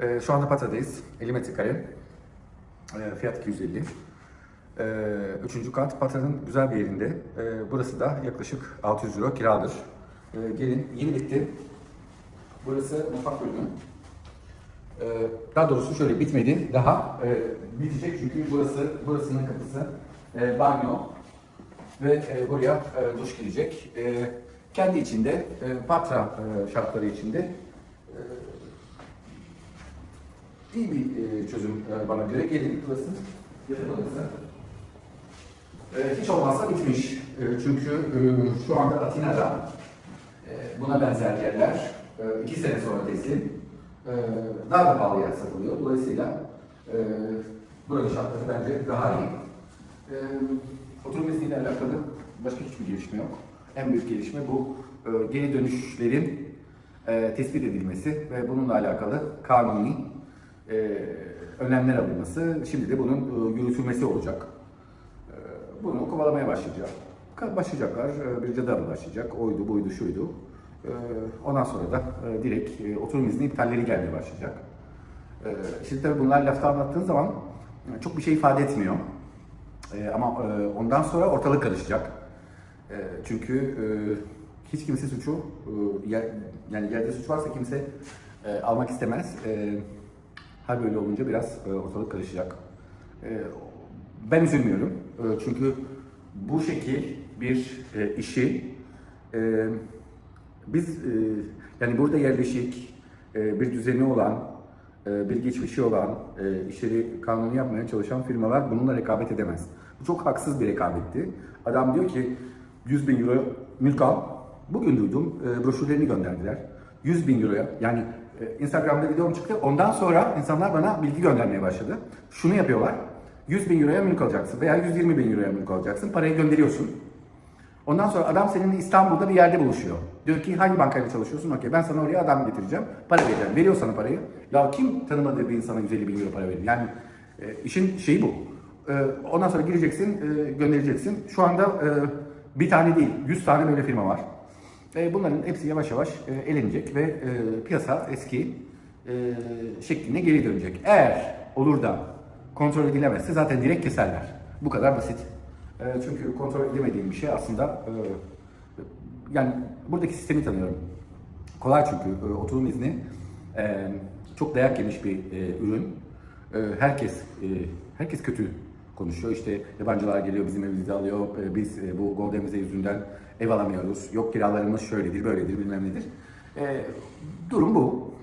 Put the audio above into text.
Ee, şu anda Patra'dayız. 50 metrekare. Ee, fiyat 250. Ee, üçüncü kat Patra'nın güzel bir yerinde. Ee, burası da yaklaşık 600 euro kiradır. Ee, gelin yeni bitti. Burası mutfak bölümü. Ee, daha doğrusu şöyle bitmedi. Daha e, bitecek çünkü burası burasının kapısı e, banyo ve e, buraya e, duş girecek. E, kendi içinde e, Patra e, şartları içinde e, iyi bir e, çözüm e, bana göre. Burası yatak odası. E, hiç olmazsa bitmiş. E, çünkü şu anda Atina'da buna benzer yerler iki sene sonra teslim daha da pahalıya satılıyor. Dolayısıyla e, buranın şartları bence daha iyi. E, oturum izniyle alakalı başka hiçbir gelişme yok. En büyük gelişme bu e, geri dönüşlerin tespit edilmesi ve bununla alakalı kanuni e, önlemler alınması. Şimdi de bunun e, yürütülmesi olacak. E, bunu kovalamaya başlayacak. Başlayacaklar, e, bir cadı başlayacak, oydu, buydu, şuydu. E, Ondan sonra da e, direkt e, oturum izni iptalleri gelmeye başlayacak. E, Şimdi tabii bunlar lafta anlattığın zaman e, çok bir şey ifade etmiyor. E, Ama e, ondan sonra ortalık karışacak. E, Çünkü e, hiç kimse suçu, e, yani yerde suç varsa kimse e, almak istemez. E, Hal böyle olunca biraz e, ortalık karışacak. E, Ben üzülmüyorum. E, Çünkü bu şekil bir e, işi biz yani burada yerleşik, bir düzeni olan, e, bir geçmişi olan, e, işleri kanuni yapmaya çalışan firmalar bununla rekabet edemez. Bu çok haksız bir rekabetti. Adam diyor ki 100 bin euro mülk al. Bugün duydum broşürlerini gönderdiler. 100 bin euroya yani e, Instagram'da videom çıktı. Ondan sonra insanlar bana bilgi göndermeye başladı. Şunu yapıyorlar. 100 bin euroya mülk alacaksın veya 120 bin euroya mülk alacaksın. Parayı gönderiyorsun. Ondan sonra adam seninle İstanbul'da bir yerde buluşuyor. Diyor ki hangi bankayla çalışıyorsun? Okey ben sana oraya adam getireceğim. Para vereceğim. Veriyor sana parayı. Ya kim tanımadığı bir insana 150 bin euro para verir? Yani e, işin şeyi bu. E, ondan sonra gireceksin, e, göndereceksin. Şu anda e, bir tane değil, 100 tane böyle firma var. E, bunların hepsi yavaş yavaş e, elenecek ve e, piyasa eski e, şekline geri dönecek. Eğer olur da kontrol edilemezse zaten direkt keserler. Bu kadar basit. E, çünkü kontrol edemediğim bir şey aslında e, yani buradaki sistemi tanıyorum. Kolay çünkü oturum izni çok dayak yemiş bir ürün. Herkes herkes kötü konuşuyor. İşte yabancılar geliyor bizim evimizi alıyor. E, biz e, bu Golden Vize yüzünden ev alamıyoruz. Yok kiralarımız şöyledir, böyledir, bilmem nedir. E, durum bu.